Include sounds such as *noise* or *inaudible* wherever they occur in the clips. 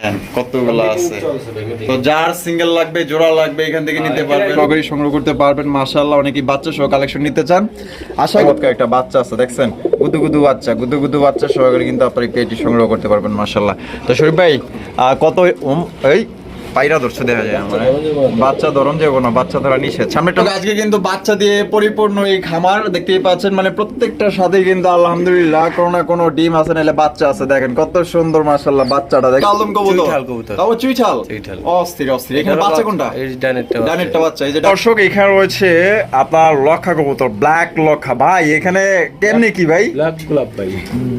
হ্যাঁ, কতগুলো আছে? তো যার সিঙ্গেল লাগবে জোড়া লাগবে এখান থেকে নিতে পারবেন। সহকারী সংগ্রহ করতে পারবেন মাশাআল্লাহ অনেকেই বাচ্চা সহ কালেকশন নিতে চান। আশা করি একটা বাচ্চা আছে দেখছেন? গুদু গুদু বাচ্চা গুদু গুদু বাচ্চা সহকারে কিন্তু আপনার এই পেটি সংগ্রহ করতে পারবেন মাশাআল্লাহ। তো শরীফ ভাই আহ, কত এই পায়রা ধরছে দেখা যায় আমার। বাচ্চা ধরন যাব না বাচ্চা ধরা নিষেধ। সামনে আজকে কিন্তু বাচ্চা দিয়ে পরিপূর্ণ এই খামার দেখতেই পাচ্ছেন মানে প্রত্যেকটার সাথে কিন্তু আলহামদুলিল্লাহ কোনো না কোনো ডিম আছে নাহলে বাচ্চা আছে দেখেন কত সুন্দর মাশাআল্লাহ বাচ্চাটা দেখেন। আলম কবুতর। চুইঠাল কবুতর। তাও চুইঠাল? চুইঠাল। অস্থির অস্থির। এখানে বাচ্চা কোনটা? এই ডানেরটা ডানেরটা বাচ্চা এই যে দর্শক এখানে রয়েছে আপনার লক্ষা কবুতর ব্ল্যাক লক্ষা। ভাই এখানে কেমনে কি ভাই? ব্ল্যাক গোলাপ ভাই।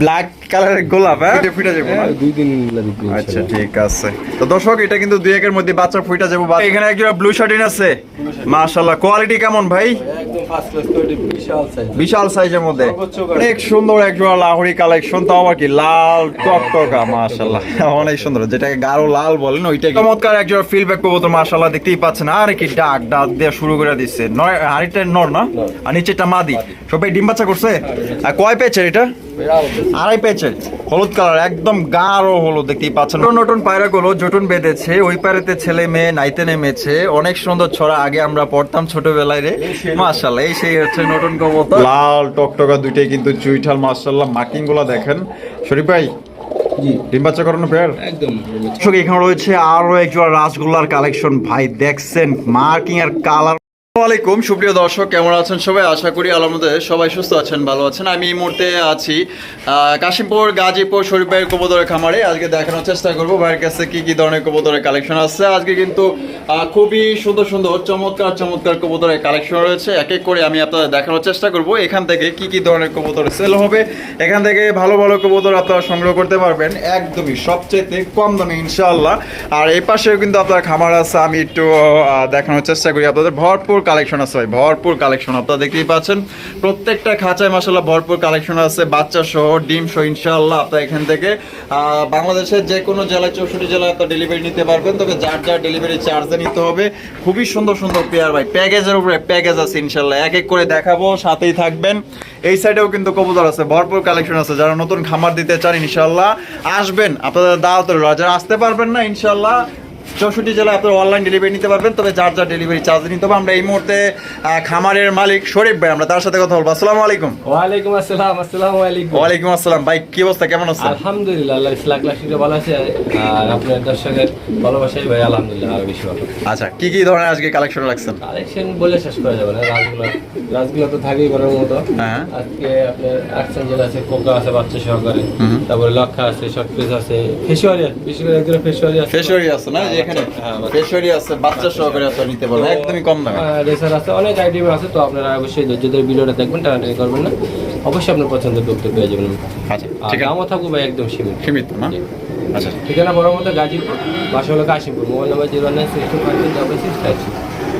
ব্ল্যাক কালারের গোলাপ হ্যাঁ? ফিটা যাব দুই দিন লাগবে। আচ্ছা ঠিক আছে। তো দর্শক এটা কিন্তু দুই একের মধ্যে বাচ্চা ফুইটা যাব এখানে একজন ব্লু শার্টিন আছে। মাশাল্লাহ কোয়ালিটি কেমন ভাই? একদম ফার্স্ট ক্লাস কোয়ালিটি বিশাল সাইজের মধ্যে। অনেক সুন্দর এক জোড়া লাহোরি কালেকশন তো আবার কি? লাল টকটকা মাশাআল্লাহ। *laughs* অনেক সুন্দর। যেটাকে গাঢ় লাল বলেন ওইটাই চমৎকার এক জোড়া ফিলব্যাক কবুতর মাশাআল্লাহ দেখতেই পাচ্ছেন। আরে কি ডাক ডাক দিয়ে শুরু করে দিচ্ছে। নয় হাড়িটা নর না? আর নিচেটা মাদি। সবাই ডিম বাচ্চা করছে? আর কয় পেয়েছে এটা? আড়াই হলুদ কালার একদম গাঢ় হলুদ দেখতেই পাচ্ছেন। নতুন নতুন পায়রাগুলো জটুন বেঁধেছে। ওই পায়রাতে ছেলে মেয়ে নাইতে নেমেছে। অনেক সুন্দর ছড়া আগে আমরা পড়তাম ছোটবেলায় রে। মাশাল্লাহ এই সেই হচ্ছে নতুন কবুতর লাল টকটকা দুইটাই কিন্তু চুইঠাল মাশাআল্লাহ। মার্কিংগুলো দেখেন। শরীফ ভাই ডিম বাচ্চা করানো পেয়ার? একদম। এখানে রয়েছে আরও একজোড়া রাসগোল্লার কালেকশন। ভাই দেখছেন মার্কিং আর কালার আসসালামাইকুম সুপ্রিয় দর্শক, কেমন আছেন সবাই? আশা করি আলহামদুলিল্লাহ সবাই সুস্থ আছেন, ভালো আছেন। আমি এই মুহূর্তে আছি কাশিমপুর, গাজীপুর, শরীফ ভাইয়ের কবুতরের খামারে। আজকে দেখানোর চেষ্টা করব ভাইয়ের কাছে কি কি ধরনের কবুতরের কালেকশন আছে। আজকে কিন্তু খুবই সুন্দর সুন্দর, চমৎকার চমৎকার কবুতরের কালেকশন রয়েছে। এক এক করে আমি আপনাদের দেখানোর চেষ্টা করব। এখান থেকে কি কি ধরনের কবুতর সেল হবে, এখান থেকে ভালো ভালো কবুতর আপনারা সংগ্রহ করতে পারবেন। একদমই সবচেয়ে কম দামে, ইনশাআল্লাহ। আর এই পাশেও কিন্তু আপনার খামার আছে, আমি একটু দেখানোর চেষ্টা করি আপনাদের। ভরপুর কালেকশন আছে ভাই, ভরপুর কালেকশন, আপনারা দেখতেই পাচ্ছেন। প্রত্যেকটা খাঁচায় মাসাল্লাহ ভরপুর কালেকশন আছে, বাচ্চা সহ, ডিম সহ ইনশাল্লাহ আপনারা এখান থেকে। বাংলাদেশের যে কোনো জেলায়, চৌষট্টি জেলায় আপনার ডেলিভারি নিতে পারবেন, তবে যার যার ডেলিভারি চার্জে নিতে হবে, খুবই সুন্দর সুন্দর পেয়ার ভাই। প্যাকেজের উপরে প্যাকেজ আছে ইনশাল্লাহ এক এক করে দেখাবো, সাথেই থাকবেন। এই সাইডেও কিন্তু কবুতর আছে, ভরপুর কালেকশন আছে, যারা নতুন খামার দিতে চান ইনশাল্লাহ আসবেন। আপনাদের দাওয়াত যারা আসতে পারবেন না ইনশাল্লাহ চৌষট্টি জেলায় আপনারা অনলাইন ডেলিভারি নিতে পারবেন তবে যার যার ডেলিভারি চার্জ নিতে হবে আমরা এই মুহূর্তে খামারের মালিক শরীফ ভাই আমরা তার সাথে কথা বলব। আসসালামু আলাইকুম। ওয়ালাইকুম আসসালাম আসসালামু আলাইকুম। ওয়ালাইকুম আসসালাম। ভাই কি অবস্থা? কেমন আছেন? আলহামদুলিল্লাহ আল্লাহ ইসলাক লাখিটা ভালো আছে। আর আপনার দর্শকের ভালোবাসাই ভাই আলহামদুলিল্লাহ আরও বেশি ভালো। আচ্ছা কি কি ধরনের আজকে কালেকশন রাখছেন? কালেকশন বলে শেষ করা যাবে না রাজগুলো রাজগুলো তো থাকেই করার মতো। হ্যাঁ। আজকে আপনার আটসান জেলা আছে কোকা আছে বাচ্চা সহকারে। তারপরে লক্ষা আছে শর্ট পিস আছে ফেসুয়ারি বিশেষ করে একজন ফেসুয়ারি আছে। ফেসরি আছে না? যে এখানে হ্যাঁ, আছে বাচ্চা সহকারে আপনারা নিতে পারবেন একদমই কম দামে। রেসার আছে অনেক আইটেম আছে তো আপনারা অবশ্যই ধৈর্য ভিডিওটা দেখবেন টানাটানি করবেন না। অবশ্যই আপনার পছন্দের ডক্টর পেয়ে যাবেন। আচ্ছা আর ঠিক আছে। থাকব ভাই একদম সীমিত। সীমিত না? আচ্ছা। ঠিকানা বড় মতো গাজীপুর বাসা হলো Kashimpur mobile number zero nine six double six five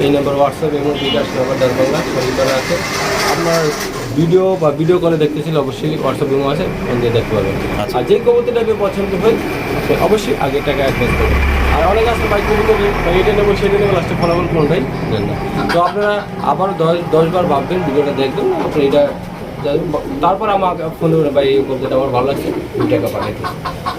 এই নাম্বার হোয়াটসঅ্যাপ এবং বিকাশ নাম্বার দরবাংলা সবই করা আছে। আপনার ভিডিও বা ভিডিও কলে দেখতেছিল অবশ্যই হোয়াটসঅ্যাপ এবং আছে ফোন দিয়ে দেখতে পাবেন আচ্ছা। আর যে কবুতরটা পছন্দ হয় অবশ্যই আগে টাকা অ্যাডভান্স করবেন আর অনেক আছে ভাই কবুতর বা এটা নেব সেটা নেব লাস্টে ফলাফল কোনটাই দেন না তো আপনারা আবার দশ দশবার ভাববেন ভিডিওটা দেখবেন আপনি এটা তারপর আমাকে ফোন করে ভাই এই কবিতাটা আমার ভালো লাগছে দুই টাকা পাঠাইতে।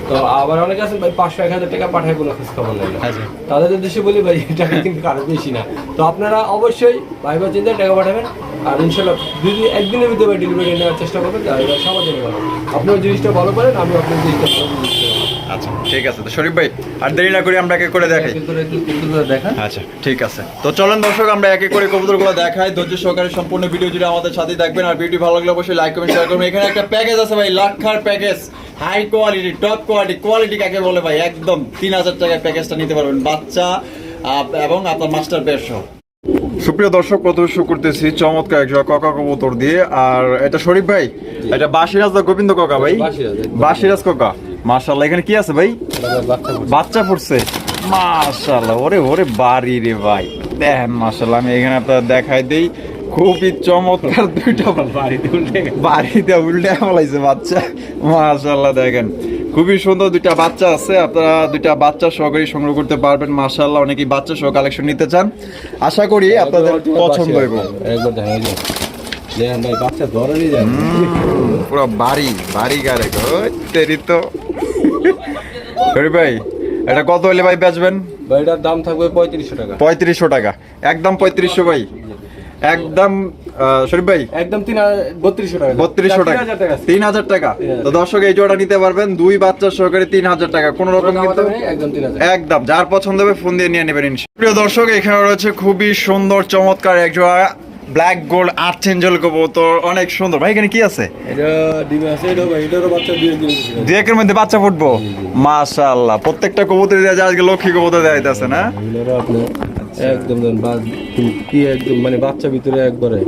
তো আবার অনেক আছে ভাই পাঁচশো এক হাজার টাকা পাঠায় কোনো খোঁজ খবর নেই। না আচ্ছা। তাদের উদ্দেশ্যে বলি ভাই এই টাকা কিন্তু কারও বেশি না। তো আপনারা অবশ্যই ভাই বা চিন্তায় টাকা পাঠাবেন আর ইনশাল্লাহ যদি একদিনের ভিতরে ডেলিভারি নেওয়ার চেষ্টা করবেন তাহলে সবার জন্য ভালো। আপনার জিনিসটা ভালো করেন আমি আপনার জিনিসটা ভালো আচ্ছা ঠিক আছে। তো শরীফ ভাই আর দেরি না করে আমরা এক করে দেখাই। দেখা আচ্ছা ঠিক আছে। তো চলেন দর্শক আমরা এক এক করে কবুতরগুলো দেখাই। ধৈর্য সহকারে সম্পূর্ণ ভিডিও জুড়ে আমাদের সাথে থাকবেন। আর ভিডিও ভালো লাগলে অবশ্যই লাইক কমেন্ট শেয়ার করবেন। এখানে একটা প্যাকেজ আছে ভাই লাক্ষার package high quality top quality quality কাকে বলে ভাই? একদম তিন হাজার টাকার প্যাকেজটা নিতে পারবেন। বাচ্চা এবং আপনার মাস্টার সহ। সুপ্রিয় দর্শক প্রথমে শুরু করতেছি চমৎকার একজোড়া ককা কবুতর দিয়ে। আর এটা শরীফ ভাই এটা বাসিরাজ দা গোবিন্দ ককা ভাই। বাসিরাজ ককা। মার্শাল্লাহ এখানে কি আছে ভাই? বাচ্চা ফুটছে মাশাআল্লাহ ওরে ওরে বাড়ি রে ভাই। দেখেন মাশাআল্লাহ আমি এখানে আপনার দেখাই দেই খুবই চমৎকার দুইটা বাড়িতে উল্টে বাড়িতে উল্টে ফেলাইছে বাচ্চা। মাশাআল্লাহ দেখেন। খুবই সুন্দর দুইটা বাচ্চা আছে আপনারা দুইটা বাচ্চা সহকারী সংগ্রহ করতে পারবেন। মাশাআল্লাহ অনেকেই বাচ্চা সহ কালেকশন নিতে চান। আশা করি আপনাদের পছন্দ হইব। দেখেন ভাই বাচ্চা ধরেনই যায় পুরো বাড়ি বাড়ি গারে গো তেরি তো। ভাই এটা কত হলে ভাই বেচবেন? ভাই এটার দাম থাকবে পঁয়ত্রিশশো টাকা। পঁয়ত্রিশশো টাকা। একদম পঁয়ত্রিশশো ভাই। একদম শরীফ ভাই? একদম তিন বত্রিশশো টাকা। বত্রিশশো টাকা। তিন হাজার টাকা। টাকা তো দর্শক এই জোড়া নিতে পারবেন দুই বাচ্চা সহকারে তিন হাজার টাকা। কোন রকম কিন্তু একদম যার পছন্দ হবে ফোন দিয়ে নিয়ে নেবেন। প্রিয় দর্শক এখানে রয়েছে খুবই সুন্দর চমৎকার এক জোড়া ব্ল্যাক গোল্ড আর্চেঞ্জেল কবুতর অনেক সুন্দর। ভাই এখানে কি আছে? একের মধ্যে বাচ্চা ফুটবো? মাশাআল্লাহ প্রত্যেকটা কবুতর দেওয়া আজকে লক্ষ্মী কবুতর দেওয়া যাইতেছে না? একদম কি একদম মানে বাচ্চা ভিতরে একবারে।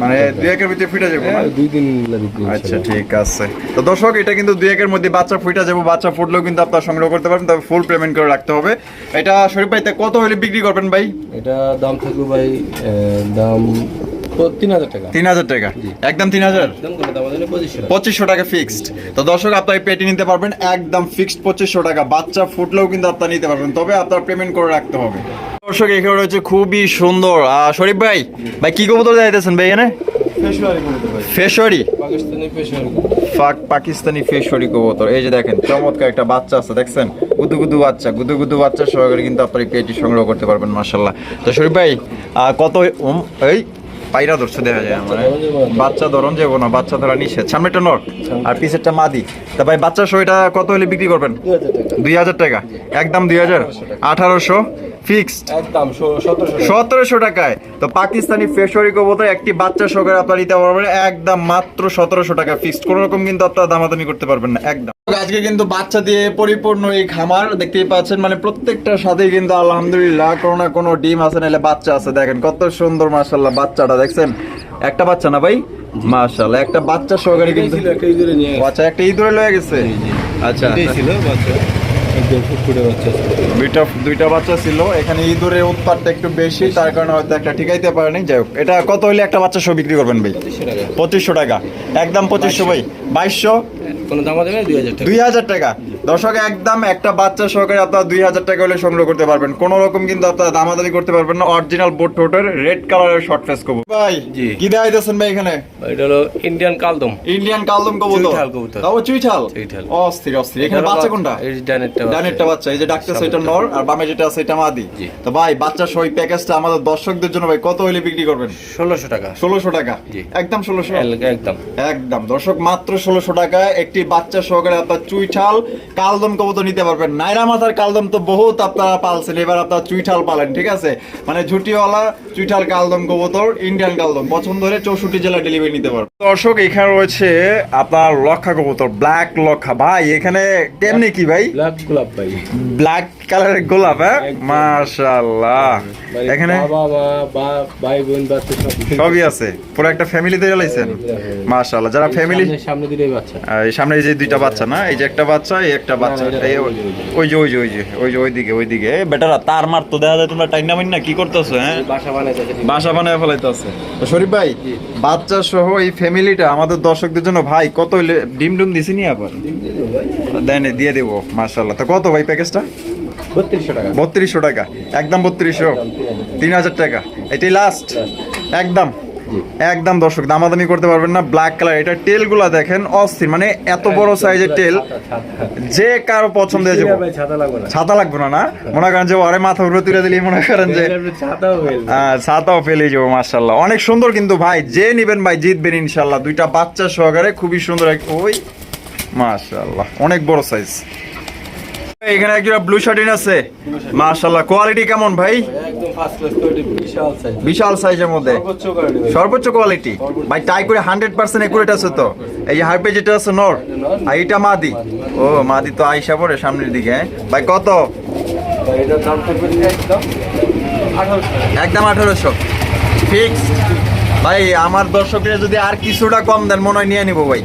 মানে দুই একের ভিতরে ফিটা যাব হ্যাঁ, দুই দিন আচ্ছা ঠিক আছে। তো দর্শক এটা কিন্তু দুই একের মধ্যে বাচ্চা ফুটা যাব বাচ্চা ফুটলেও কিন্তু আপনার সংগ্রহ করতে পারবেন তবে ফুল পেমেন্ট করে রাখতে হবে। এটা শরীফ ভাই কত হলে বিক্রি করবেন ভাই? এটা দাম থাকবে ভাই দাম তিন হাজার টাকা। তিন হাজার টাকা একদম তিন হাজার পঁচিশশো টাকা। ফিক্সড তো দর্শক আপনার পেটি নিতে পারবেন একদম ফিক্সড পঁচিশশো টাকা। বাচ্চা ফুটলেও কিন্তু আপনার নিতে পারবেন তবে আপনার পেমেন্ট করে রাখতে হবে। দর্শক এখানে রয়েছে খুবই সুন্দর। শরীফ ভাই ভাই কি কবুতর যাইতেছেন ভাই এখানে? ফেশরি পাকিস্তানি ফেশরি কবুতর। এই যে দেখেন চমৎকার একটা বাচ্চা আছে দেখছেন? গুদু গুদু বাচ্চা গুদু গুদু বাচ্চা সহকারে কিন্তু আপনার পেটি সংগ্রহ করতে পারবেন মার্শাল্লাহ তো শরীফ ভাই কত এই পায়রা ধরছে দেখা যায় আমার। বাচ্চা ধরন যাব না বাচ্চা ধরা নিষেধ। সামনেটা নর আর পিছেরটা মাদি। তা ভাই বাচ্চা এটা কত হলে বিক্রি করবেন? দুই হাজার টাকা। একদম দুই হাজার? আঠারোশো? ফিক্সড? একদম সতেরোশো। টাকায়। তো পাকিস্তানি ফেশরি কবুতর একটি বাচ্চা সহকারে আপনার নিতে পারবেন। একদম মাত্র সতেরোশো টাকা। ফিক্সড কোনো রকম কিন্তু আপনার দামাদামি করতে পারবেন না। একদম। আজকে কিন্তু বাচ্চা দিয়ে পরিপূর্ণ এই খামার দেখতেই পাচ্ছেন মানে প্রত্যেকটার সাথে কিন্তু আলহামদুলিল্লাহ কোনো না কোনো ডিম আছে নাহলে বাচ্চা আছে। দেখেন কত সুন্দর মাশাল্লাহ বাচ্চাটা দেখছেন? একটা বাচ্চা না ভাই? মাশাল্লাহ একটা বাচ্চা সহকারে কিন্তু ছিল একটা ইঁদুরে নিয়ে ও আচ্ছা একটা ইঁদুরে লয়ে গেছে? আচ্ছা। ছিল বাচ্চা। দুইটা দুইটা বাচ্চা ছিল। এখানে ইঁদুরের উৎপাদটা একটু বেশি তার কারণে হয়তো একটা ঠিকাইতে পারেনি। যাই হোক এটা কত হইলে একটা বাচ্চা সহ বিক্রি করবেন ভাই? পঁচিশশো টাকা। পঁচিশশো টাকা। একদম পঁচিশশো ভাই। বাইশশো? কোনো দাম দেবে দুই হাজার টাকা। দুই হাজার টাকা? দর্শক একদম একটা বাচ্চা সহকারে আপনার দুই হাজার টাকা হলে সংগ্রহ করতে পারবেন। কোন রকম কিন্তু আপনার দামাদারি করতে পারবেন না। অরিজিনাল বোট টোটের রেড কালারের শর্ট ফেস কবুতর। ভাই। কি দেখাইতেছেন ভাই এখানে? এটা হলো ইন্ডিয়ান কালদম। ইন্ডিয়ান কালদম কবুতর? চুইঠাল কবুতর। তাও চুইঠাল? চুইঠাল। অস্থির অস্থির। এখানে বাচ্চা কোনটা? এই যে ডানেরটা বাচ্চা। এই যে ডাকতেছে এটা নর আর বামে যেটা আছে এটা মাদি। তো ভাই বাচ্চা সহ প্যাকেজটা আমাদের দর্শকদের জন্য ভাই কত হলে বিক্রি করবেন? ষোলোশো টাকা। ষোলোশো টাকা? জি। একদম ষোলোশো? এল- একদম। একদম। দর্শক মাত্র ষোলোশো টাকায় একটি বাচ্চা সহকারে আপনার চুইঠাল কালদম কবুতর নিতে পারবেন। নাইরা মাথার কালদম তো বহুত আপনারা পালছেন এবার আপনারা চুইঠাল পালেন ঠিক আছে? মানে ঝুটিওয়ালা চুইঠাল কালদম কবুতর ইন্ডিয়ান কালদম পছন্দ হলে চৌষট্টি জেলা ডেলিভারি নিতে পারবেন। দর্শক এখানে রয়েছে আপনার লক্ষা কবুতর ব্ল্যাক লক্ষা। ভাই এখানে কেমনি কি ভাই? ব্ল্যাক গোলাপ ভাই। ব্ল্যাক কালারের গোলাপ হ্যাঁ। মাশাআল্লাহ। এখানে? ভাই বোন বাচ্চা সব সবই আছে। পুরো একটা জ্বালাইছেন? মাশাআল্লাহ। যারা ফ্যামিলি সামনে- দিলেই বাচ্চা। এই সামনে এই যে দুইটা বাচ্চা না? এই যে একটা বাচ্চা এই একটা বাচ্চা। এই ওই যে, ওই যে ওই যে ওই যে ওই যে ওইদিকে ওইদিকে। বেটারা তার মার তো দেখা যায় তোমরা টাইনা মাইন না কি করতেছো হ্যাঁ? বাসা বানাইতে বাসা বানায় ফেলাইতেছে। তো শরীফ ভাই বাচ্চা সহ এই ফ্যামিলিটা আমাদের দর্শকদের জন্য ভাই কত ডিম ডুম দিছি নি আবার? দেন দিয়ে দেবো মাশাল্লাহ তো কত ভাই প্যাকেজটা? বত্রিশশো টাকা। একদম বত্রিশশো। তিন হাজার টাকা। এটাই লাস্ট একদম। একদম দর্শক দামাদামি করতে পারবেন না। ব্ল্যাক কালার এটা টেলগুলা দেখেন অস্থির। মানে এত বড় সাইজের টেল যে কারও পছন্দ হয়ে যাব। ছাতা লাগবে না। না মনে করেন যে আরে মাথা উপরে তুলে দিলি মনে করেন যে ছাতাও ফেলে যাব। মার্শাল্লাহ অনেক সুন্দর কিন্তু ভাই যে নিবেন ভাই জিতবেন ইনশাল্লাহ দুইটা বাচ্চা সহকারে খুবই সুন্দর এক ওই মার্শাল্লাহ অনেক বড় সাইজ এখানে একটা ব্লু শার্টিন আছে। মার্শাল্লাহ কোয়ালিটি কেমন ভাই? একদম ফার্স্ট ক্লাস কোয়ালিটি বিশাল সাইজ বিশাল সাইজের মধ্যে। সর্বোচ্চ কোয়ালিটি ভাই। টাই করে হান্ড্রেড পার্সেন্ট একুরেট আছে তো। এই যে হাইপে যেটা আছে নর। আর এটা মাদি। ও মাদি তো আইসা পড়ে সামনের দিকে হ্যাঁ? ভাই কত? এটার দাম একদম আঠারোশো। টাকা একদম আঠারোশো। ফিক্স ভাই আমার দর্শকরা যদি আর কিছুটা কম দেন মনে হয় নিয়ে নিবো ভাই।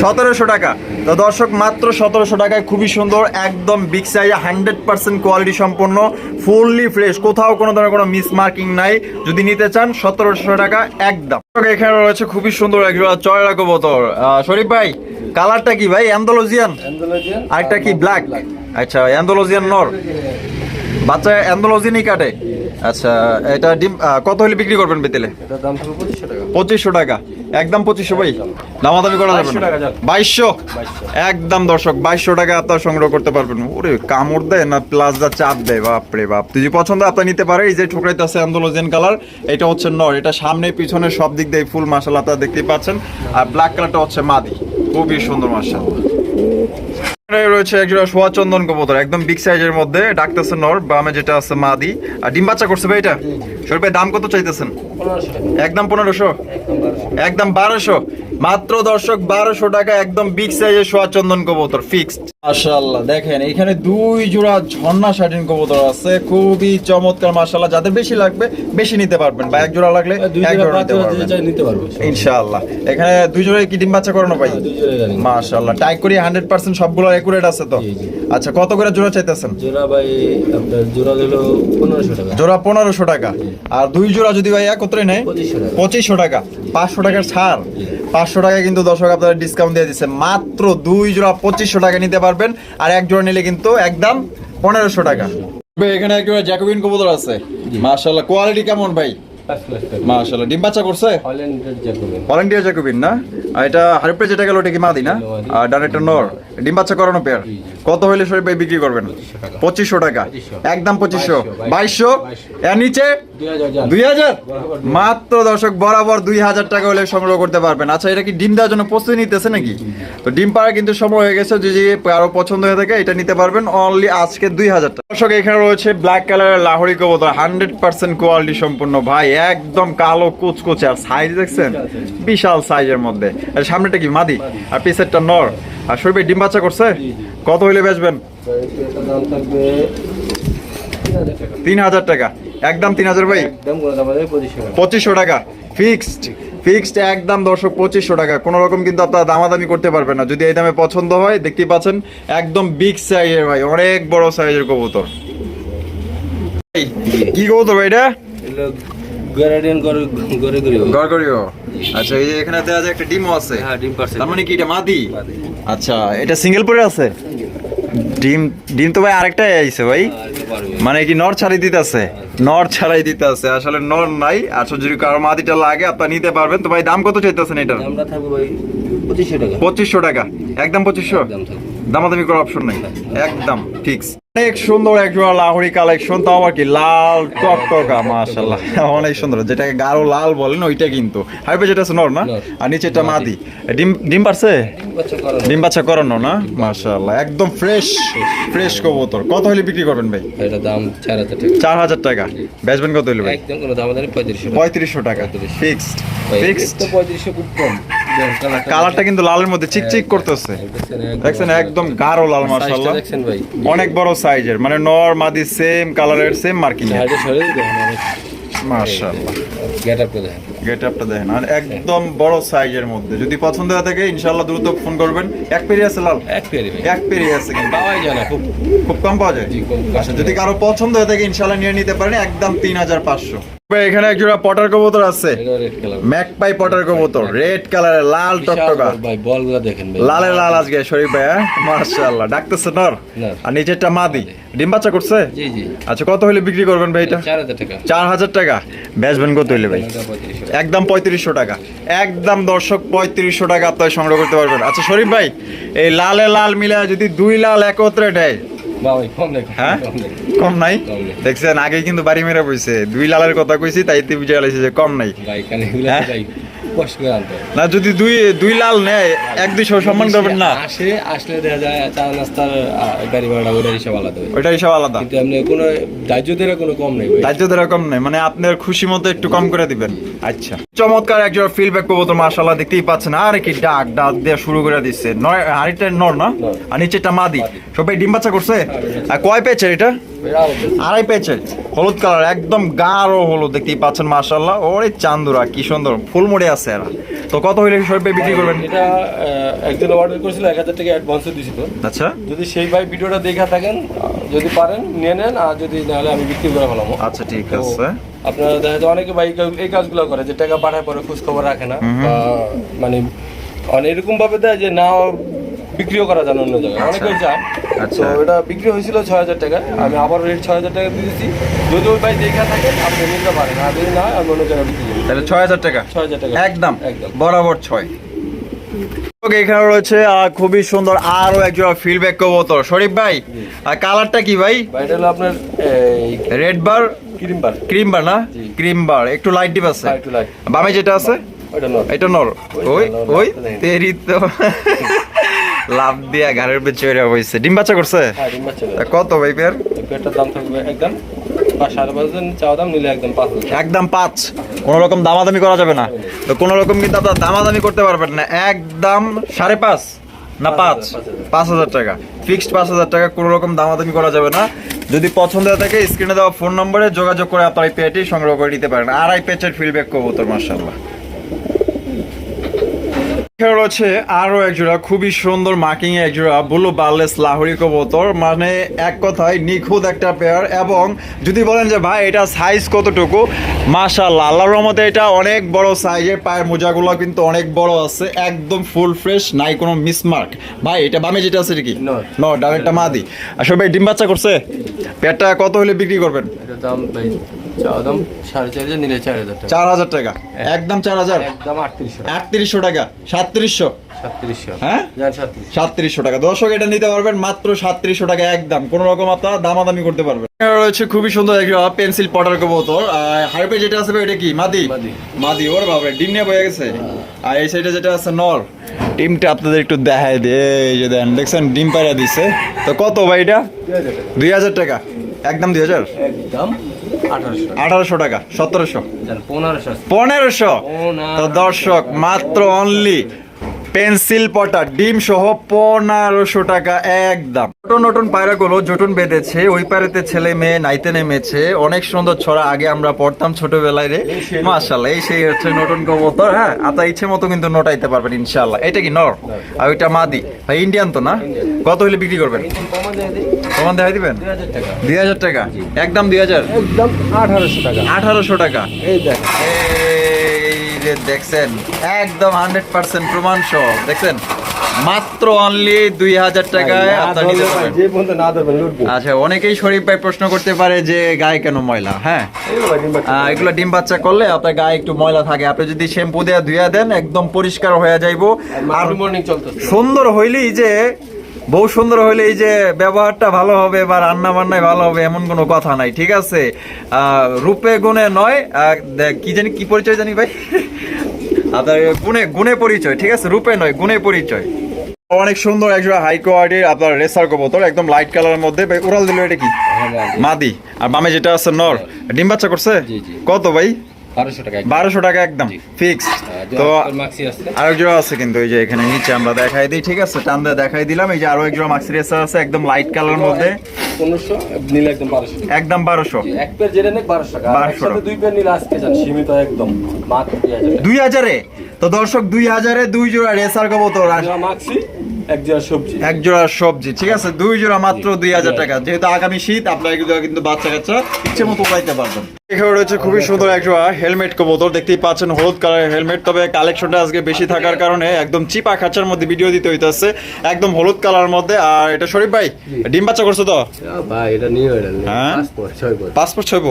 সতেরোশো টাকা। তো দর্শক মাত্র সতেরোশো টাকায় খুবই সুন্দর একদম big size hundred percent quality সম্পন্ন ফুললি ফ্রেশ কোথাও কোনো ধরনের কোনো মিস মার্কিং নাই। যদি নিতে চান সতেরোশো টাকা একদম। এখানে রয়েছে খুবই সুন্দর একজোড়া চয়রা কবুতর আহ, শরীফ ভাই কালারটা কি ভাই? অ্যান্ডোলজিয়ান আরেকটা কি ব্ল্যাক আচ্ছা অ্যান্ডোলজিয়ান নর। বাচ্চা অ্যান্ডোলজিয়ানই কাটে। আচ্ছা এটা ডিম কত হলে বিক্রি করবেন বেতেলে? পঁচিশশো টাকা। একদম পঁচিশশো ভাই। দামাদামি করা যাবে 2200 টাকা যাক। বাইশশো? একদম দর্শক বাইশশো টাকা আপনার সংগ্রহ করতে পারবেন। ওরে কামড় দেয় না প্লাস দা চাপ দেয় বাপরে বাপ। তুই পছন্দ আপনার নিতে পারে এই যে ঠোকরাইতে আছে আন্দোলন কালার এটা হচ্ছে নর। এটা সামনে পিছনে সব দিক দিয়ে ফুল মাসাল আপনারা দেখতেই পাচ্ছেন। আর ব্ল্যাক কালারটা হচ্ছে মাদি। খুবই সুন্দর মাসাল রয়েছে একজোড়া সোয়া চন্দন কবুতর একদম বিগ সাইজের মধ্যে ডাকতেছে নর বামে যেটা আছে মাদি। আর ডিম বাচ্চা করছে ভাই এটা? দাম কত চাইতেছেন? একদম পনেরোশো? একদম বারোশো? মাত্র দর্শক বারোশো টাকা একদম বিগ সাইজের সোয়া চন্দন কবুতর ফিক্সড মাশাল্লাহ দেখেন এখানে দুই জোড়া ঝর্ণা শাটিন কবুতর আছে খুবই চমৎকার মাশাল্লাহ যাদের বেশি লাগবে বেশি নিতে পারবেন বা এক জোড়া লাগলে এক জোড়া জোড়া নিতে পারবেন। নিতে ইনশাআল্লাহ। এখানে দুই জোড়ায় কি ডিম বাচ্চা করানো জোড়া জানি। মাশাল্লাহ টাইপ করি হান্ড্রেড পার্সেন্ট সবগুলো একুরেট আছে তো। আচ্ছা কত করে জোড়া চাইতেছেন? জোড়া ভাই আপনার জোড়া হলো পনেরোশো টাকা। জোড়া পনেরোশো টাকা। আর দুই জোড়া যদি ভাই একত্রে নেয় পঁচিশশো টাকা। পঁচিশশো টাকা। পাঁচশো টাকার ছাড়। পাঁচশো টাকা কিন্তু দর্শক আপনারা ডিসকাউন্ট দিয়ে দিচ্ছে। মাত্র দুই জোড়া পঁচিশশো টাকা নিতে পারবেন। আর এক জোড়া নিলে কিন্তু একদম পনেরোশো টাকা। ভাই, এখানে এক জোড়া জ্যাকোবিন কবুতর আছে। মাশাল্লাহ কোয়ালিটি কেমন ভাই? মাশাল্লাহ ডিম বাচ্চা করছে? Hollandia Jacobin. না? আর এটা হারিপ্রে যেটা গেল ওটা কি মাদি না। আর ডানেরটা নর। ডিম বাচ্চা করানো পেয়ার কত হইলে শরীফ ভাই বিক্রি করবেন? পঁচিশশো টাকা। একদম পঁচিশশো। বাইশশো 2200 এর নিচে দুই হাজার মাত্র দর্শক বরাবর দুই হাজার টাকা হলে সংগ্রহ করতে পারবেন। আচ্ছা এটা কি ডিম দেওয়ার জন্য প্রস্তুতি নিতেছে নাকি? তো ডিম পাড়া কিন্তু সময় হয়ে গেছে যদি কারও পছন্দ হয়ে থাকে এটা নিতে পারবেন। অনলি আজকে দুই হাজার টাকা। দর্শক এখানে রয়েছে ব্ল্যাক কালারের লাহোরি কবুতর হান্ড্রেড পার্সেন্ট কোয়ালিটি সম্পূর্ণ। ভাই একদম কালো কুচকুচে। আর সাইজ দেখছেন? বিশাল সাইজের মধ্যে। আর সামনেটা কি মাদি? আর পিছেরটা নর। আর শরীফ ডিম বাচ্চা করছে। কত হইলে বেচবেন? তিন হাজার টাকা। একদম তিন হাজার ভাই? পঁচিশশো টাকা। ফিক্সড ফিক্সড একদম দর্শক পঁচিশশো টাকা। কোনো রকম কিন্তু আপনারা দামাদামি করতে পারবেন না। যদি এই দামে পছন্দ হয় দেখতেই পাচ্ছেন একদম বিগ সাইজের ভাই অনেক বড় সাইজের কবুতর। কি কবুতর ভাই এটা? আচ্ছা এই যে এখানে একটা ডিমও আছে। হ্যাঁ ডিম পারছে। তার মানে কি এটা মাদি। আচ্ছা এটা সিঙ্গেল পরে আছে? ডিম ডিম তো ভাই আরেকটাই আইছে ভাই। পারবে মানে কি নর ছাড়াই দিতেছে? নর ছাড়াই দিতেছে। আসলে নর নাই আর যদি কারও মাদিটা লাগে আপনি নিতে পারবেন। তো ভাই দাম কত চাইতেছেন এটার? দামটা থাকবে ভাই পঁচিশশো টাকা। পঁচিশশো টাকা? একদম পঁচিশশো? দাম দামি দামাদামি করার অপশন নাই। একদম ফিক্স অনেক সুন্দর এক জোড়া লাহোরি কালেকশন তাও আবার কি লাল টকটকা মাশাল্লাহ অনেক সুন্দর যেটাকে গাঢ় লাল বলেন ওইটা কিন্তু। হাইপে যেটা নর না। আর নিচেটা মাদি। ডিম ডিম পারছে? ডিম বাচ্চা করানো। না? মাশাল্লাহ একদম ফ্রেশ ফ্রেশ কবুতর। কত হলে বিক্রি করবেন ভাই? এটা দাম চার হাজার টাকা। চার হাজার টাকা। বেচবেন কত হইলে ভাই? একদম কোনো দাম আছে পঁয়ত্রিশশো টাকা। Fixed fixed. তো পঁয়ত্রিশশো খুব কম। কালারটা কিন্তু লালের মধ্যে চিকচিক করতেছে। দেখছেন একদম গাঢ় লাল মাশাল্লাহ অনেক বড় সাইজের মানে নর মাদি সেম কালারের সেম মার্কিং মাশাআল্লাহ। গেট করে দেখেন। গেট আপটা দেখেন। আর একদম বড় সাইজের মধ্যে। যদি পছন্দ হয়ে থাকে ইনশাআল্লাহ দ্রুত ফোন করবেন। এক পেরি আছে লাল? এক ভাই। এক পেরি আছে কিন্তু। পাওয়াই যায় না খুব খুব কম পাওয়া যায়। আচ্ছা যদি কারও পছন্দ হয়ে থাকে ইনশাআল্লাহ নিয়ে নিতে পারেন। একদম তিন হাজার পাঁচশো। এখানে পটার কবুতর আছে। ম্যাকপাই পটার কবুতর। রেড কালারের লাল টকটকা। ভাই বলগুলো দেখেন ভাই। লালে লাল আজকে শরীফ ভাই হ্যাঁ? মাশাআল্লাহ। ডাকতেছে নর। আর নিচেরটা মাদি। ডিম বাচ্চা করছে? জি জি। আচ্ছা কত হলে বিক্রি করবেন ভাই এটা? চার হাজার টাকা। চার হাজার টাকা। বেচবেন কত হইলে ভাই? একদম পঁয়ত্রিশশো টাকা। একদম দর্শক পঁয়ত্রিশশো টাকা আপনার সংগ্রহ করতে পারবেন। আচ্ছা শরীফ ভাই এই লালে লাল মিলে যদি দুই লাল একত্রে দেয়? হ্যাঁ? কম নাই? দেখছেন আগে কিন্তু বাড়ি মেরে বইছে। দুই লালের কথা কইছি তাই গেছে যে কম নাই। হ্যাঁ? কষ্ট করে আনতে না যদি দুই দুই লাল নেয় এক দুইশো সম্মান করবেন না। আসে আসলে দেখা যায় চা নাস্তার গাড়ি ভাড়া ওটা হিসাব আলাদা হয়। ওইটা হিসাব আলাদা। কিন্তু এমনি কোনো দাহ্য কোনো কম নেই এরকম নেই মানে আপনার খুশি মতো একটু কম করে দিবেন। আচ্ছা। চমৎকার একজন ফিডব্যাক কবুতর মাশাআল্লাহ দেখতেই পাচ্ছেন। আরে কি ডাক ডাক দিয়ে শুরু করে দিচ্ছে। নয় হাড়িটা নর না। আর নিচেটা মাদি। সবাই ডিম বাচ্চা করছে? আর কয় পেয়েছে এটা। আড়াই পেয়েছে হলুদ কালার একদম গাঢ় হলুদ দেখতেই পাচ্ছেন মাশাআল্লাহ। ওরে চান্দুরা কি সুন্দর ফুল মোড়ে আছে এরা। তো কত হইলে সবাই বিক্রি করবেন? এটা একজন অর্ডার করেছিল এক হাজার টাকা অ্যাডভান্সও দিয়েছিল আচ্ছা। যদি সেই ভাই ভিডিওটা দেখা থাকেন যদি পারেন নিয়ে নেন আর যদি নাহলে আমি বিক্রি করে ফেলাম আচ্ছা ঠিক আছে। আপনারা দেখা যায় অনেকে ভাই এই কাজগুলো করে যে টাকা পাঠায় পরে খোঁজ খবর রাখে না মানে অনেক এরকম ভাবে দেয় যে না বিক্রিও করা যায় অন্য জায়গায়। আচ্ছা। অনেকেই যায় আচ্ছা। তো এটা বিক্রি হয়েছিল ছয় হাজার টাকা। আমি আবার রেট ছয় হাজার টাকা দিয়েছি যদি ওই ভাই দেখা থাকে আপনি নিতে পারেন। আর যদি না আমি অন্য জায়গায় বিক্রি করি। তাহলে ছয় হাজার টাকা? ছয় হাজার টাকা। একদম। একদম। বরাবর ছয়। এখানে রয়েছে খুবই সুন্দর আরও একজোড়া ফিল্ডব্যাক কবুতর। শরীফ ভাই আর কালারটা কি ভাই? এটা হলো আপনার red bar cream bar cream bar না? ক্রিম বার একটু লাইট ডিপ আছে। বামে যেটা আছে? এটা নর। ওই ওই নর, ওই নেই। তেরি তো। লাভ দিয়া ঘরের উপরে চড়ে হয়েছে ডিম বাচ্চা করছে? হ্যাঁ ডিম বাচ্চা কত ভাই পেয়ার? পেটার দাম থাকবে একদম পাঁচ সাড়ে পাঁচ হাজার চাওয়া দাম নিলে একদম পাঁচ হাজার। একদম পাঁচ। কোনো রকম দামাদামি করা যাবে না। তো কোনো রকম কিন্তু আপনার দামাদামি করতে পারবেন না। একদম সাড়ে পাঁচ না পাঁচ পাঁচ? হাজার। টাকা। ফিক্সড পাঁচ হাজার টাকা কোনো রকম দামাদামি করা যাবে না। যদি পছন্দ হয়ে থাকে স্ক্রিনে দেওয়া ফোন নম্বরে যোগাযোগ করে আপনার এই পেটি সংগ্রহ করে নিতে পারেন। আর আই পেচের ফিডব্যাক কবুতর মার্শাল্লাহ এখানে রয়েছে আরও একজোড়া খুবই সুন্দর মার্কিং একজোড়া ব্লু বার্লেস লাহোরি কবুতর মানে এক কথায় নিখুঁত একটা পেয়ার এবং যদি বলেন যে ভাই এটা সাইজ কতটুকু? মাশাআল্লাহ আল্লাহর রহমতে এটা অনেক বড় সাইজের পায়ের মোজাগুলো কিন্তু অনেক বড় আছে একদম ফুল ফ্রেশ নাই কোনো মিসমার্ক ভাই এটা বামে যেটা আছে কি। ন ডানেরটা মাদি। আসলে ভাই ডিম বাচ্চা করছে? পেয়ারটা কত হলে বিক্রি করবেন? দাম ভাই সাড়ে চার হাজার নিলে চার হাজার টাকা। চার হাজার টাকা। একদম চার হাজার? একদম আটত্রিশশো আটত্রিশশো টাকা? সাতত্রিশশো? সাতত্রিশশো। হ্যাঁ? টাকা। দর্শক এটা নিতে পারবেন মাত্র সাতত্রিশশো টাকা একদম। কোন রকম আপনারা দামাদামি করতে পারবেন। রয়েছে খুবই সুন্দর একটা পেন্সিল পটার কবুতর। হাইপে যেটা আছে এটা কি? মাদি? মাদি। ওর বাবা ডিম নিয়ে বয়ে গেছে। আর এই সাইডে যেটা আছে নর ডিমটা আপনাদের একটু দেখায় দে এই যে দেন দেখছেন ডিম পাড়া দিছে। তো কত ভাই এটা? দুই হাজার টাকা। দুই হাজার টাকা। একদম দুই হাজার? একদম। আঠারোশো টাকা সতেরোশো। পনেরোশো পনেরোশো। তো দর্শক মাত্র অনলি পেন্সিল পটা ডিম সহ পনেরোশো টাকা একদম। নতুন নতুন পায়রাগুলো জটুন বেঁধেছে ওই পায়রাতে ছেলে মেয়ে নাইতে নেমেছে। অনেক সুন্দর ছড়া আগে আমরা পড়তাম ছোটবেলায় রে। মাশাল্লাহ এই সেই হচ্ছে নতুন কবুতর হ্যাঁ? আপনার ইচ্ছে মতো কিন্তু নোটাইতে পারবেন ইনশাল্লাহ এটা কি নর? আর ওইটা মাদি? ভাই ইন্ডিয়ান তো না? কত হলে বিক্রি করবেন? একদম কমা দিয়ে দিই প্রমাণ দেখাই দিবেন? দুই হাজার টাকা। একদম দুই হাজার? একদম আঠারোশো টাকা। আঠারোশো টাকা। এই দেখ যে দেখছেন? একদম হান্ড্রেড পার্সেন্ট প্রমাণ সহ। দেখছেন? মাত্র অনলি দুই হাজার টাকায় আপনার নিতে পারবেন আচ্ছা অনেকেই শরীফ ভাই প্রশ্ন করতে পারে যে গায়ে কেন ময়লা? হ্যাঁ? এগুলো ডিম বাচ্চা করলে আপনার গায়ে একটু ময়লা থাকে। আপনি যদি শ্যাম্পু দিয়ে ধুয়ে দেন একদম পরিষ্কার হয়ে যাইবো। আর সুন্দর হইলেই যে বউ সুন্দর হইলে এই যে ব্যবহারটা ভালো হবে বা রান্না বান্নায় ভালো হবে এমন কোনো কথা নাই ঠিক আছে? রূপে গুণে নয় কি জানি কি পরিচয় জানি ভাই? *laughs* আপনার গুণে গুণে পরিচয় ঠিক আছে? রূপে নয় গুণে পরিচয়। অনেক সুন্দর একজন হাই কোয়ালিটির আপনার রেসার কবুতর একদম লাইট কালারের মধ্যে ভাই ওরাল দিল এটা কি? মাদি। আর বামে যেটা আছে নর ডিম বাচ্চা করছে। কত ভাই? বারোশো টাকা একদম। ফিক্সড তো আরেক জোড়া আছে। কিন্তু এই যে এখানে নিচে আমরা দেখাই দিই ঠিক আছে? টান দেখাই দিলাম। এই যে আরও এক জোড়া মাক্সি রেসার আছে একদম লাইট কালার মধ্যে। পনেরোশো নিলে একদম বারোশো একদম বারোশো। এক পেয়ার যেটা নেই বারোশো টাকা। আর 1200 একসাথে দুই পেয়ার নিলে আজকে যান সীমিত একদম মাত্র দুই হাজার। টাকা দুই হাজারে? তো দর্শক দুই হাজারে দুই জোড়া রেসার কবুতর। মাক্সি এক জোড়া সবজি। এক জোড়া সবজি ঠিক আছে? দুই জোড়া মাত্র দুই হাজার টাকা। যেহেতু আগামী শীত আপনারা কিন্তু বাচ্চা কাচ্চা ইচ্ছে মতো উপাইতে পারবেন। এখানে রয়েছে খুবই সুন্দর এক জোড়া হেলমেট কবুতর দেখতেই পাচ্ছেন হলুদ কালারের হেলমেট তবে কালেকশনটা আজকে বেশি থাকার কারণে একদম চিপা খাঁচার মধ্যে ভিডিও দিতে হইতেছে একদম হলুদ কালার মধ্যে। আর এটা শরীফ ভাই ডিম বাচ্চা করছ তো? হ্যাঁ? পাসপোর্ট ছয়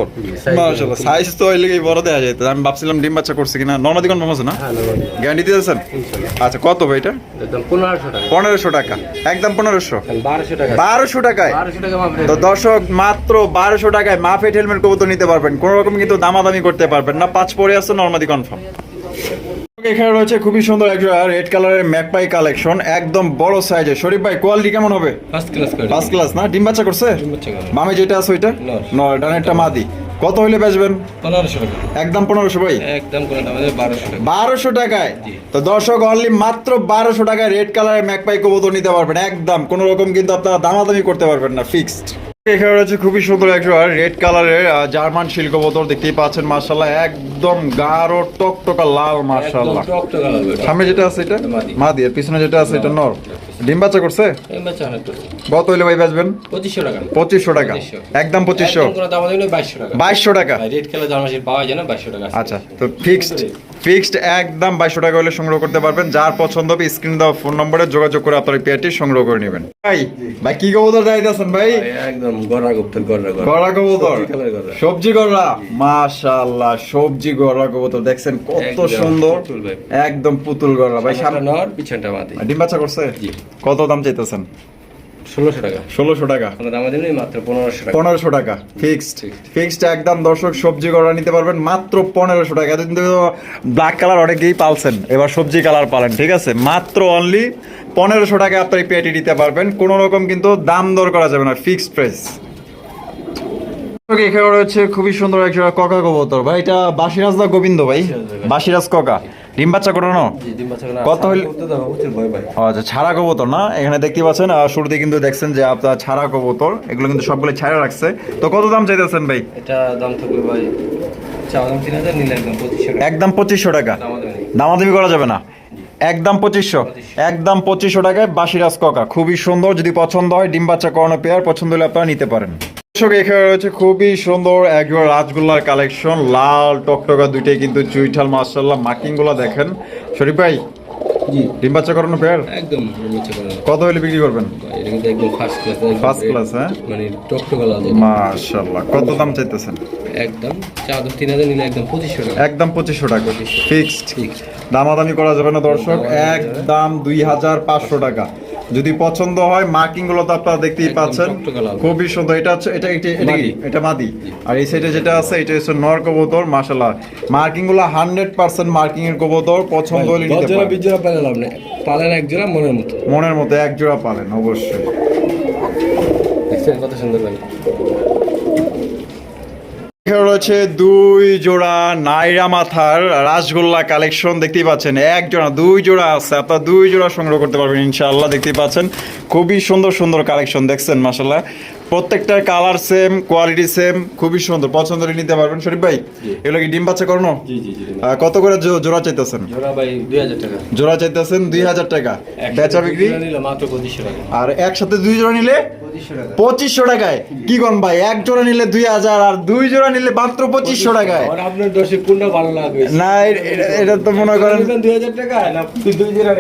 মাশাআল্লাহ সাইজ তো ওই লেগেই বড় দেয়া যেত আমি ভাবছিলাম ডিম বাচ্চা করছে কিনা। নর্মাদি কোন আছে না? হ্যাঁ গ্যারান্টি দিয়েছেন? আচ্ছা কত ভাই এটা? পনেরোশো টাকা। একদম পনেরোশো? বারোশো টাকা। বারোশো টাকায়? তো দর্শক মাত্র বারোশো টাকায় মাফেট হেলমেট কবুতর নিতে পারবেন। কোনো রকম কিন্তু দামাদামি করতে পারবেন না। পাঁচ পরে আছে নর্মাদি কনফার্ম এখানে রয়েছে খুবই সুন্দর একটা রেড কালারের ম্যাকপাই কালেকশন একদম বড় সাইজের শরীফ ভাই কোয়ালিটি কেমন হবে? ফার্স্ট ক্লাস ফার্স্ট ক্লাস না? ডিম বাচ্চা করছে। বামে যেটা আছে ওইটা। নয় ডানেরটা মাদি। কত হইলে বেচবেন? একদম পনেরোশো ভাই? একদম বারোশো টাকায়? তো দর্শক অনলি মাত্র বারোশো টাকায় রেড কালারের ম্যাকপাই কবুতর নিতে পারবেন। একদম কোনো রকম কিন্তু আপনারা দামাদামি করতে পারবেন না ফিক্সড এখানে রয়েছে খুবই সুন্দর একটা রেড কালারের জার্মান শিল্ক বোতল দেখতেই পাচ্ছেন মার্শাল্লাহ একদম গাঢ় টকটকা লাল মার্শাল্লাহ। সামনে যেটা আছে এটা? মা দিয়ে আর পিছনে যেটা আছে এটা নর। ডিম বাচ্চা করছে? এই বাচ্চা অনেক কত হইলে ভাই বেচবেন? পঁচিশশো টাকা। পঁচিশশো টাকা। একদম কোনো দাম টাকা। বাইশশো টাকা। রেড খেলে জার্মাসির পাওয়া যায় না বাইশশো টাকা আচ্ছা তো ফিক্সড ফিক্সড একদম বাইশশো টাকা হলে সংগ্রহ করতে পারবেন। যার পছন্দ হবে স্ক্রিন দেওয়া ফোন নম্বরে যোগাযোগ করে আপনার পেয়ারটি সংগ্রহ করে নেবেন। ভাই ভাই কি কবুতর চাইতেছেন ভাই? একদম গড়া গুপ্তর গড়া গড়া কবুতর। সবজি গড়া। মাশাআল্লাহ সবজি গড়া কবুতর। দেখছেন কত সুন্দর। একদম পুতুল গড়া ভাই সামনে সামনে নর পিছনটা মাটি ডিম বাচ্চা করছে? জি। কত দাম চাইতেছেন? ষোলোশো টাকা। ষোলোশো টাকা। কোনো দাম হবে না মাত্র পনেরোশো টাকা। পনেরোশো টাকা ফিক্সড ফিক্সড একদম দর্শক সবজি গড়া নিতে পারবেন? মাত্র পনেরোশো টাকা। এতদিন তো ব্ল্যাক কালার অনেকেই পালছেন। এবার সবজি কালার পালেন ঠিক আছে? মাত্র অনলি পনেরোশো টাকা আপনার এই পেটি নিতে পারবেন। কোনো রকম কিন্তু দাম দর করা যাবে না ফিক্সড প্রাইস এখানে রয়েছে খুবই সুন্দর একটা ককা কবুতর। ভাই এটা বাসিরাজ দা গোবিন্দ ভাই। বাসিরাজ ককা। ডিম বাচ্চা করানো কত হইল- আচ্ছা ছাড়া কবুতর না? এখানে দেখতে পাচ্ছেন আহ, শুরুতে কিন্তু দেখছেন যে আপনার ছাড়া কবুতর এগুলো কিন্তু সবগুলো ছাড়া রাখছে। তো কত দাম চাইতেছেন ভাই? এটা দাম থাকবে ভাই একদম পঁচিশশো টাকা। দামাদামি করা যাবে না? একদম পঁচিশশো। একদম পঁচিশশো টাকায় বাসিরাজ ককা। খুবই সুন্দর যদি পছন্দ হয় ডিম বাচ্চা করানো পেয়ার পছন্দ হলে আপনারা নিতে পারেন। দর্শক এখানে রয়েছে খুবই সুন্দর একবার রাজগোল্লার কালেকশন। লাল টকটকা দুইটাই কিন্তু চুইঠাল মার্শাল্লাহ মার্কিংগুলা দেখেন। শরীফ ভাই জি। ডিম বাচ্চা করানো পেয়ার একদম কত হলে বিক্রি করবেন? একদম ফার্স্ট ক্লাস হ্যাঁ? মানে কত দাম চাইতেছেন? একদম চাওয়া তিন হাজার নিলে একদম পঁচিশশো টাকা। একদম পঁচিশশো টাকা। ফিক্সড দামাদামি করা যাবে না দর্শক। একদম দুই হাজার পাঁচশো টাকা। যদি পছন্দ হয় মার্কিংগুলো তো আপনারা দেখতেই পাচ্ছেন। খুবই সুন্দর। এটা হচ্ছে এটা এটা এটা কি? এটা মাদি। আর এই সাইডে যেটা আছে এটা হচ্ছে নর কবুতর মাশাল্লাহ মার্কিংগুলো হান্ড্রেড পার্সেন্ট মার্কিং এর কবুতর পছন্দ হলে নিতে পারেন। বিজ জোড়া পেলে লাভ নেই। পালেন এক জোড়া মনের মতো। মনের মতো এক জোড়া পালেন অবশ্যই। কত সুন্দর লাগে। এখানে রয়েছে দুই জোড়া নাইরা মাথার রাসগোল্লা কালেকশন দেখতেই পাচ্ছেন। এক জোড়া দুই জোড়া আছে। আপনার দুই জোড়া সংগ্রহ করতে পারবেন ইনশাআল্লাহ দেখতেই পাচ্ছেন। খুবই সুন্দর সুন্দর কালেকশন দেখছেন মাসাল্লাহ প্রত্যেকটার কালার সেম কোয়ালিটি সেম খুবই সুন্দর। পছন্দ নিতে পারবেন। শরীফ ভাই এগুলো কি ডিম বাচ্চা করানো? কত করে জোড়া চাইতেছেন? জোড়া ভাই দুই হাজার টাকা। জোড়া চাইতেছেন দুই হাজার টাকা। বেচা বিক্রি? আর একসাথে দুই জোড়া নিলে পঁচিশশো টাকায়? কি কোন ভাই? এক জোড়া নিলে দুই হাজার আর দুই জোড়া নিলে মাত্র পঁচিশশো টাকায়। আপনার দশে কোনটা ভালো লাগবে? না এটা- তো মনে করেন দুই হাজার টাকা না দুই জোড়া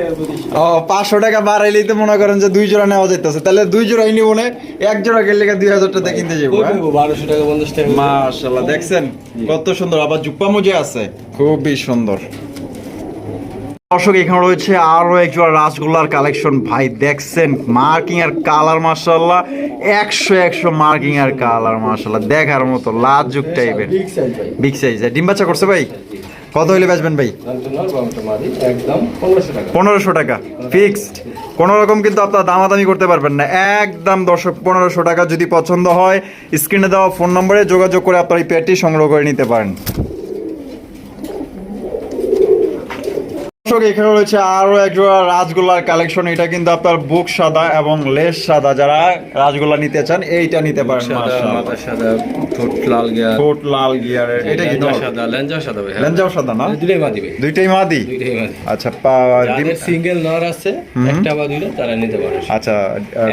ও পাঁচশো টাকা বাড়াইলেই তো মনে করেন যে দুই জোড়া নেওয়া যাইতেছে। তাহলে দুই জোড়াই নিব না এক জোড়া গেলে দুই হাজার টাকা কিনতে যাব হ্যাঁ? বারোশো টাকা পঞ্চাশ টাকা। মাশাল্লাহ দেখছেন? কত সুন্দর আবার জুপ্পা মজে আছে। খুবই সুন্দর। দর্শক এখানে রয়েছে আরও এক জোড়া রাসগোল্লার কালেকশন। ভাই দেখছেন মার্কিং আর কালার মাশাল্লাহ একশো একশো মার্কিং আর কালার মাশাল্লাহ দেখার মতো লাজুক টাইপের বিগ সাইজ ডিম বাচ্চা করছে ভাই? কত হইলে বেচবেন ভাই? পনেরোশো টাকা। পনেরোশো টাকা ফিক্সড কোনো রকম কিন্তু আপনার দামাদামি করতে পারবেন না। একদম দর্শক পনেরোশো টাকা যদি পছন্দ হয় স্ক্রিনে দেওয়া ফোন নম্বরে যোগাযোগ করে আপনার এই পেয়ারটি সংগ্রহ করে নিতে পারেন। দর্শক এখানে রয়েছে আরও এক জোড়া রাজগোল্লার কালেকশন এটা কিন্তু আপনার বুক সাদা এবং লেস সাদা। যারা রাজগোল্লা নিতে চান এইটা নিতে পারেন সাদা মাথা সাদা ঠোঁট লাল গিয়া ঠোঁট লাল গিয়ারের এটা কি সাদা লেঞ্জা সাদা ভাই হ্যাঁ। লেঞ্জাও সাদা না? দুটাই মাদি ভাই। দুইটাই মাদি? দুইটাই মাদি। আচ্ছা ডিম- সিঙ্গেল নর আছে একটা বা দুইটা তারা নিতে পারে। আচ্ছা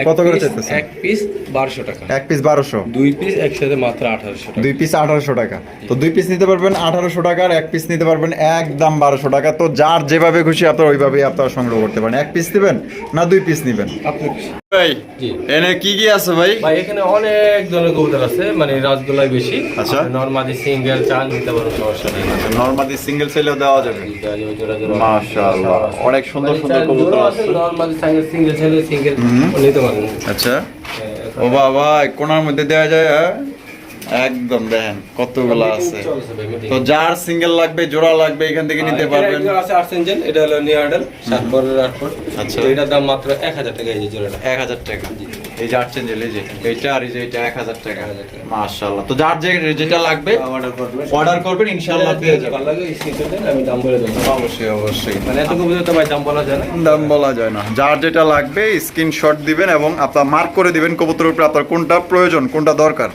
কত করে চাইতেছেন? এক পিস বারোশো টাকা। এক পিস বারোশো? দুই পিস একসাথে মাত্র আঠারোশো টাকা। দুই পিস আঠারোশো টাকা। তো দুই পিস নিতে পারবেন আঠারোশো টাকা আর এক পিস নিতে পারবেন একদম বারোশো টাকা। তো যার যেভাবে খুশি আপনার ওইভাবেই আপনারা সংগ্রহ করতে পারেন। এক পিস নেবেন না দুই পিস নেবেন? আপনি ভাই জি। এনে কি কি আছে ভাই? ভাই এখানে অনেক ধরনের কবুতর আছে মানে রাজগোল্লাই বেশি। আচ্ছা। নর্মালি সিঙ্গেল চান নিতে পারো সমস্যা নেই। নর্মালি সিঙ্গেল সেলেও দেওয়া যাবে। মাশাআল্লাহ। অনেক সুন্দর সুন্দর কবুতর আছে। নর্মালি সিঙ্গেল ছেলে সিঙ্গেল নিতে পারেন আচ্ছা। ও বাবা কোনার মধ্যে দেওয়া যায় হ্যাঁ? একদম দেখেন কতগুলো আছে। তো যার সিঙ্গেল লাগবে জোড়া লাগবে এখান থেকে নিতে পারবেন। আছে এটা হলো পর আচ্ছা। এটার দাম মাত্র এক হাজার টাকা এই জোড়াটা। এক হাজার টাকা। এই যে এই যে আর এই যে এটা এক হাজার টাকা। 1000 টাকা। মাশাআল্লাহ। তো যার যে যেটা লাগবে অর্ডার করবে অর্ডার করবেন ইনশাআল্লাহ পেয়ে যাবেন। ভালো লাগে স্ক্রিনশট আমি দাম বলে দেবো। অবশ্যই অবশ্যই। মানে এত তো ভাই দাম বলা যায় না। দাম বলা যায় না। যার যেটা লাগবে স্ক্রিনশট দিবেন এবং আপনার মার্ক করে দিবেন কবুতরের উপরে আপনার কোনটা প্রয়োজন কোনটা দরকার।